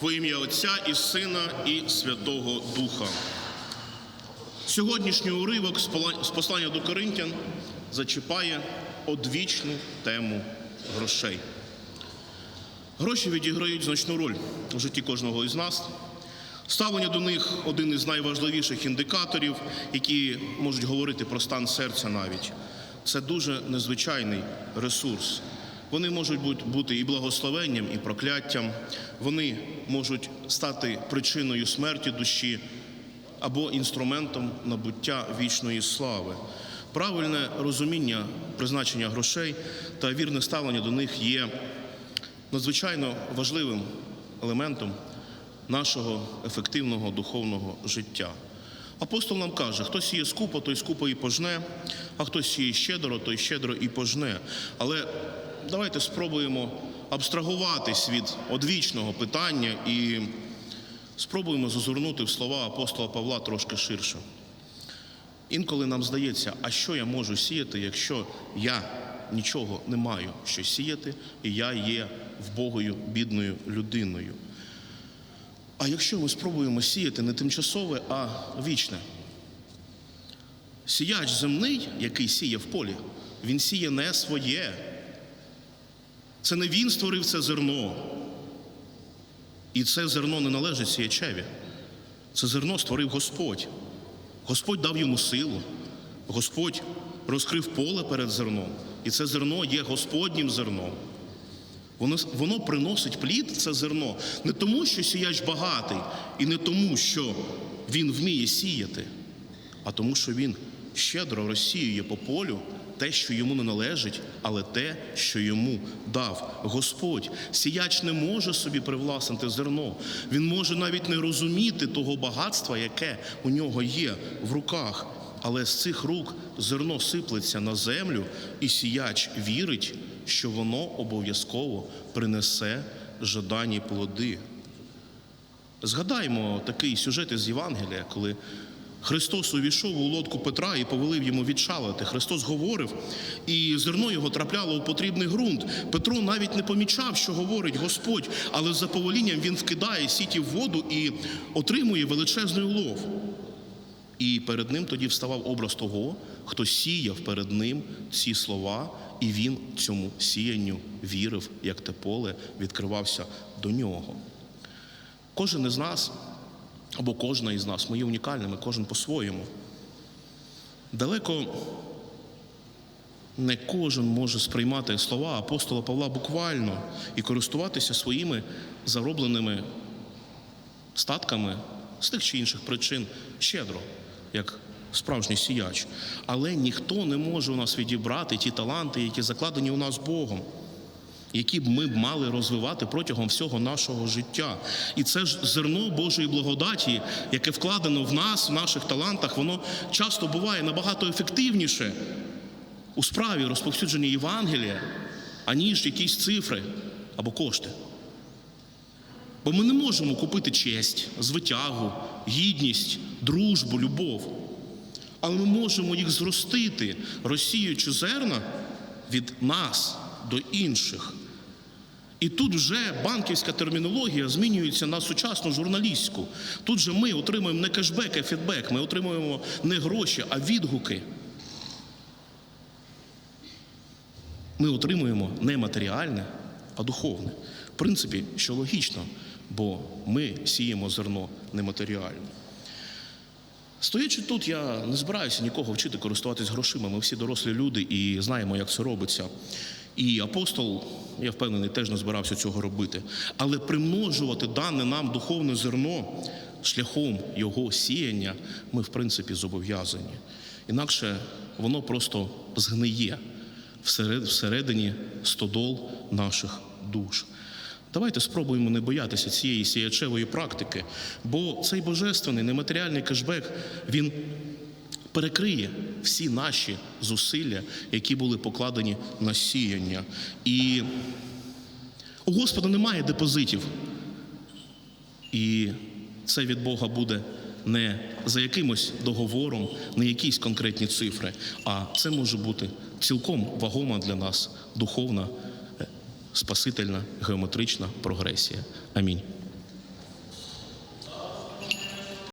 Во ім'я Отця і Сина, і Святого Духа. Сьогоднішній уривок з послання до Коринтян зачіпає одвічну тему грошей. Гроші відіграють значну роль у житті кожного із нас. Ставлення до них один із найважливіших індикаторів, які можуть говорити про стан серця навіть. Це дуже незвичайний ресурс. Вони можуть бути- і благословенням, і прокляттям. Вони можуть стати причиною смерті душі або інструментом набуття вічної слави. Правильне розуміння призначення грошей та вірне ставлення до них є надзвичайно важливим елементом нашого ефективного духовного життя. Апостол нам каже, хто сіє скупо, той скупо і пожне, а хто сіє щедро, той щедро і пожне. Але давайте спробуємо абстрагуватись від одвічного питання і спробуємо зазирнути в слова апостола Павла трошки ширше. Інколи нам здається, а що я можу сіяти, якщо я нічого не маю що сіяти, і я є вбогою бідною людиною. А якщо ми спробуємо сіяти не тимчасове, а вічне? Сіяч земний, який сіє в полі, він сіє не своє. Це не він створив це зерно. І це зерно не належить сіячеві. Це зерно створив Господь. Господь дав йому силу. Господь розкрив поле перед зерном. І це зерно є Господнім зерном. Воно, воно приносить плід, це зерно, не тому, що сіяч багатий, і не тому, що він вміє сіяти, а тому, що він щедро розсіює по полю те, що йому не належить, але те, що йому дав Господь. Сіяч не може собі привласнити зерно. Він може навіть не розуміти того багатства, яке у нього є в руках. Але з цих рук зерно сиплеться на землю, і сіяч вірить, що воно обов'язково принесе жадані плоди. Згадаймо такий сюжет із Євангелія, коли Христос увійшов у лодку Петра і повелив йому відшалити. Христос говорив, і зерно його трапляло у потрібний ґрунт. Петро навіть не помічав, що говорить Господь, але за повелінням він вкидає сіті в воду і отримує величезний улов. І перед ним тоді вставав образ того, хто сіяв перед ним ці слова, і він цьому сіянню вірив, як те поле відкривався до нього. Кожен із нас, або кожна із нас, ми є унікальними, кожен по-своєму. Далеко не кожен може сприймати слова апостола Павла буквально і користуватися своїми заробленими статками з тих чи інших причин щедро, як справжній сіяч. Але ніхто не може у нас відібрати ті таланти, які закладені у нас Богом, які б ми б мали розвивати протягом всього нашого життя. І це ж зерно Божої благодаті, яке вкладено в нас, в наших талантах, воно часто буває набагато ефективніше у справі розповсюдження Євангелія, аніж якісь цифри або кошти. Бо ми не можемо купити честь, звитягу, гідність, дружбу, любов. Але ми можемо їх зростити, розсіюючи зерна від нас до інших. І тут вже банківська термінологія змінюється на сучасну журналістську. Тут же ми отримуємо не кешбек, а фідбек. Ми отримуємо не гроші, а відгуки. Ми отримуємо не матеріальне, а духовне. В принципі, що логічно, бо ми сіємо зерно нематеріальне. Стоячи тут, я не збираюся нікого вчити користуватись грошима. Ми всі дорослі люди і знаємо, як це робиться. І апостол, я впевнений, теж не збирався цього робити. Але примножувати дане нам духовне зерно шляхом його сіяння ми, в принципі, зобов'язані. Інакше воно просто згниє всередині стодол наших душ. Давайте спробуємо не боятися цієї сіячевої практики, бо цей божественний нематеріальний кешбек він перекриє всі наші зусилля, які були покладені на сіяння. І у Господа немає депозитів. І це від Бога буде не за якимось договором, не якісь конкретні цифри, а це може бути цілком вагома для нас духовна, спасительна, геометрична прогресія. Амінь.